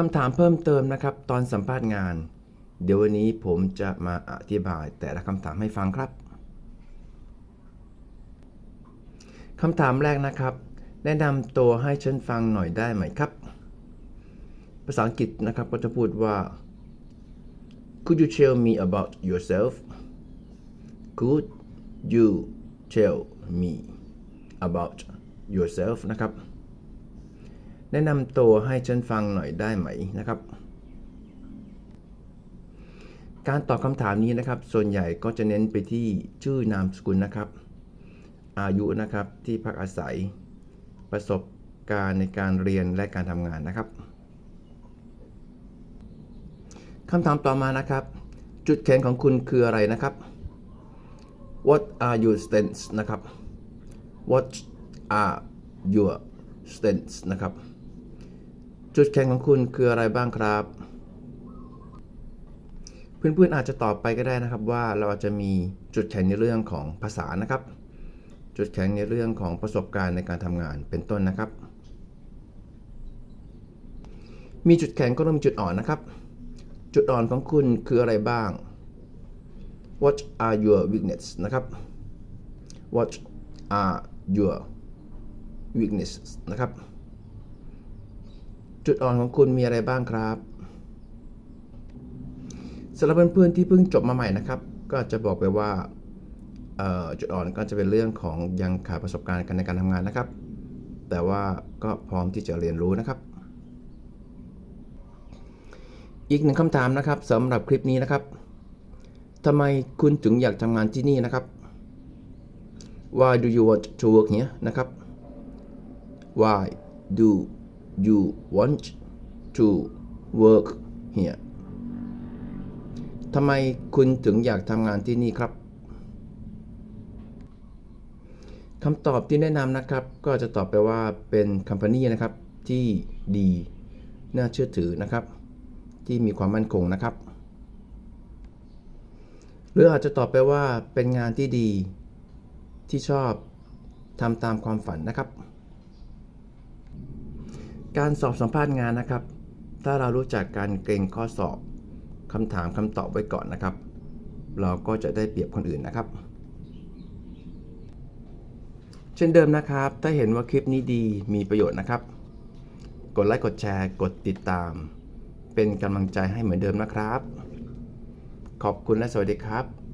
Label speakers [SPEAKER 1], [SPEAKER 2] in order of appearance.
[SPEAKER 1] คำถามเพิ่มเติมนะครับ ตอนสัมภาษณ์งาน เดี๋ยววันนี้ผมจะมาอธิบายแต่ละคำถามให้ฟังครับคำถามแรกนะครับ แนะนำตัวให้ฉันฟังหน่อยได้ไหมครับ ภาษาอังกฤษนะครับก็จะพูดว่า Could you tell me about yourself Could you tell me about yourself นะครับ แนะนำตัวให้ฉันฟังหน่อยได้ไหมนะครับ การตอบคำถามนี้นะครับ ส่วนใหญ่ก็จะเน้นไปที่ชื่อนามสกุลนะครับ อายุนะครับที่พักอาศัย ประสบการณ์ในการเรียนและการทำงานนะครับคำถามต่อมานะครับ จุดแข็งของคุณคืออะไรนะครับ What are your strengths นะครับ What are your strengths นะครับ จุดแข็งของคุณคืออะไรบ้างครับ เพื่อนๆอาจจะตอบไปก็ได้นะครับว่าเราอาจจะมีจุดแข็งในเรื่องของภาษานะครับ จุดแข็งในเรื่องของประสบการณ์ในการทำงานเป็นต้นนะครับ มีจุดแข็งก็ต้องมีจุดอ่อนนะครับ จุดอ่อนของคุณคืออะไรบ้าง What are your weakness นะครับ What are your weaknesses นะครับ จุดอ่อนของคุณมีอะไรบ้างครับสำหรับเพื่อนๆที่เพิ่งจบมาใหม่นะครับ ก็จะบอกไปว่าจุดอ่อนก็จะเป็นเรื่องของยังขาดประสบการณ์กันในการทำงานนะครับ แต่ว่าก็พร้อมที่จะเรียนรู้นะครับ อีกหนึ่งคำถามนะครับสำหรับคลิปนี้นะครับทำไมคุณถึงอยากทำงานที่นี่นะครับ Why do you want to work here นะครับ Why do you want to work here ทำไมคุณถึงอยากทำงานที่นี่ครับคำตอบที่แนะนำนะครับ ก็จะตอบไปว่าเป็น company นะครับที่ดี น่าเชื่อถือนะครับ ที่มีความมั่นคงนะครับ หรืออาจจะตอบไปว่าเป็นงานที่ดีที่ชอบทำตามความฝันนะครับ การสอบสัมภาษณ์งานนะครับ ถ้าเรารู้จักการเกรงข้อสอบคำถามคำตอบไว้ก่อนนะครับ เราก็จะได้เปรียบคนอื่นนะครับ เช่นเดิมนะครับ ถ้าเห็นว่าคลิปนี้ดีมีประโยชน์นะครับ กดไลค์กดแชร์กดติดตาม เป็นกำลังใจให้เหมือนเดิมนะครับ ขอบคุณและสวัสดีครับ